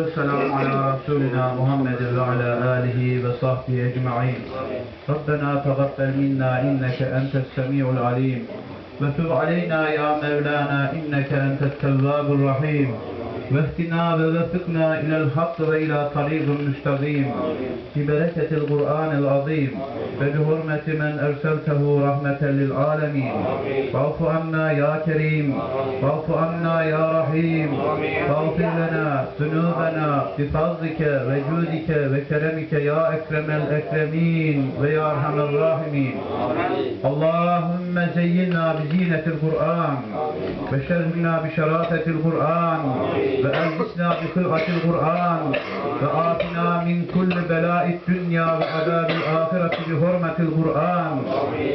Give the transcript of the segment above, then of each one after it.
والسلام على رسولنا محمد وعلى آله وصحبه أجمعين. ربنا تقبل منا إنك أنت السميع العليم. وتب علينا يا مولانا إنك أنت التواب الرحيم. واهدنا ووفقنا إلى الحق وإلى طريق مستقيم. ببركة القرآن العظيم وبحرمة من أرسلته رحمة للعالمين. واعف عنا يا كريم واعف عنا يا رحيم. واغفر لنا ذنوبنا بفضلك وجودك وكرمك يا أكرم الأكرمين ويا أرحم الراحمين. اللهم زينا بزينة القرآن وشرفنا بشرافة القرآن. وألبسنا بخلقة القرآن وآتنا من كل بلاء الدنيا وعذاب الآخرة بحرمة القرآن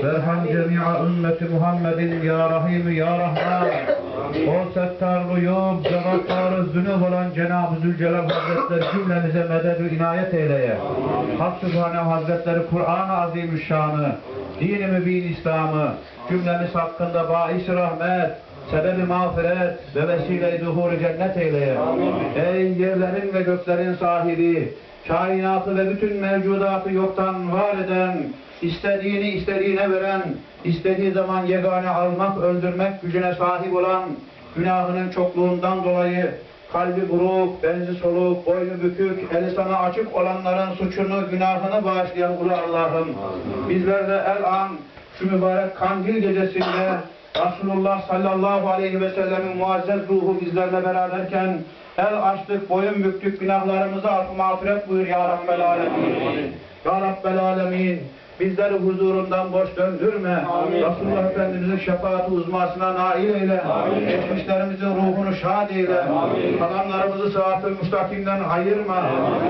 وارحم جميع أمة محمد يا رحيم يا رحمن O settar uyub, cevapları zünub olan Cenab-ı Zülcelal Hazretleri cümlemize meded inayet eyleye. Hak Sübhane Hazretleri Kur'an-ı Azimüşşan'ı, din-i mübin İslam'ı cümlemiz hakkında bahis rahmet, sebebi mağfiret ve vesile-i zuhur cennet eyleye. Ey yerlerin ve göklerin sahibi, kainatı ve bütün mevcudatı yoktan var eden, istediğini istediğine veren, istediği zaman yegane almak, öldürmek gücüne sahip olan, günahının çokluğundan dolayı kalbi buruk, benzi soluk, boynu bükük, eli sana açık olanların suçunu, günahını bağışlayan ulu Allah'ım. Bizler de el an şu mübarek kandil gecesinde Resulullah sallallahu aleyhi ve sellemin muazzez ruhu bizlerle beraberken el açtık, boyun büktük, günahlarımızı affı mağfiret buyur ya Rabbel Alemin. Ya Rabbel Alemin. Bizleri huzurundan boş döndürme. Resulullah Efendimizin şefaati uzmasına nail eyle. Geçmişlerimizin ruhunu şad eyle. Kalanlarımızı sıhhat-ı müstakimden ayırma.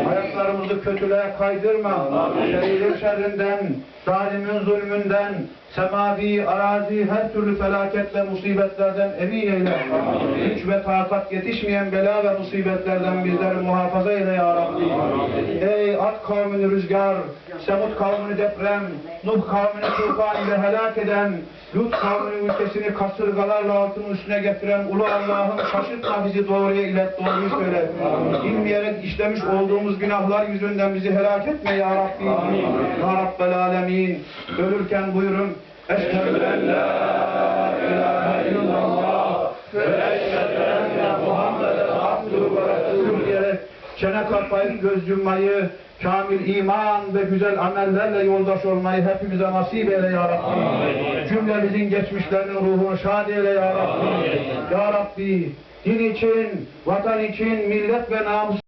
Hayatlarımızı kötülüğe kaydırma. Şehirler şerrinden, zalimin zulmünden, semavi, arazi, her türlü felaket ve musibetlerden emin eyle. Güç ve takat yetişmeyen bela ve musibetlerden bizleri muhafaza eyle ya Rabbi. Ey Ad kavmini rüzgar, Semud kavmini deprem, Nuh kavmini tufan ile helak eden, Lut kavminin ülkesini kasırgalarla altın üstüne getiren Ulu Allah'ım şaşırtma bizi doğruya ilet, doğruyu söyle. İnmeyerek işlemiş olduğumuz günahlar yüzünden bizi helak etme ya Rabbi. Ya Rabbel Alemin. Ölürken buyurun. Eşhedü en la çene kapayıp göz yummayı, kamil iman ve güzel amellerle yoldaş olmayı hepimize nasip eyle ya Rabbi. Cümlemizin geçmişlerinin ruhunu şad eyle ya Rabbi. Ya Rabbi, din için, vatan için, millet ve namus